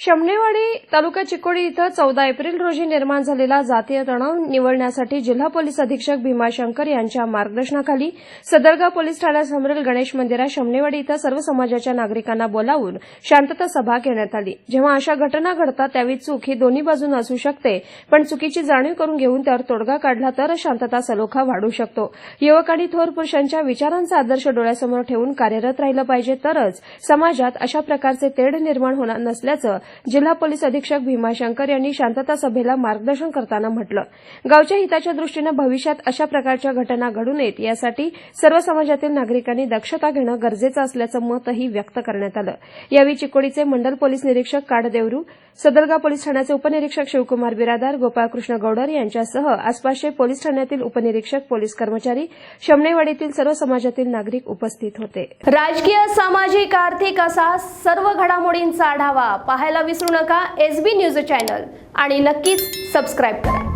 शमनेवाडी तालुका चिकोडी इथं चौदा एप्रिल रोजी निर्माण झालेला जातीय तणाव निवडण्यासाठी जिल्हा पोलीस अधीक्षक भीमाशंकर यांच्या मार्गदर्शनाखाली सदरगा पोलीस ठाण्यासमोरील गणेश मंदिरात शमनेवाडी इथं सर्व समाजाच्या नागरिकांना बोलावून शांतता सभा घेण्यात आली. जेव्हा अशा घटना घडतात त्यावेळी चूक ही दोन्ही बाजून असू शकते. पण चुकीची जाणीव करून घेऊन त्यावर तोडगा काढला तर शांतता सलोखा वाढू शकतो. युवक आणि थोर पुरुषांच्या विचारांचा आदर्श डोळ्यासमोर ठेवून कार्यरत राहिलं पाहिजे. तरच समाजात अशा प्रकारचे तेढ निर्माण होणार नसल्याचं जिल्हा पोलीस अधीक्षक भीमाशंकर यांनी शांतता सभेला मार्गदर्शन करताना म्हटलं गावच्या हिताच्या दृष्टीनं भविष्यात अशा प्रकारच्या घटना घडू नयेत यासाठी सर्व समाजातील नागरिकांनी दक्षता घेणं गरजेचं असल्याचं मतही व्यक्त करण्यात आलं. यावेळी चिकोडीचे मंडल पोलीस निरीक्षक काडदेवरू सदरगा पोलीस ठाण्याचे उपनिरीक्षक शिवकुमार बिरादार गोपाळकृष्ण गौडर यांच्यासह आसपासचे पोलीस ठाण्यातील उपनिरीक्षक पोलीस कर्मचारी शमणेवाडीतील सर्व समाजातील नागरिक उपस्थित होते. राजकीय सामाजिक आर्थिक असा सर्व घडामोडींचा आढावा पाहायला पाहायला विसरू नका एस बी न्यूज चॅनल आणि नक्कीच सबस्क्राईब करा.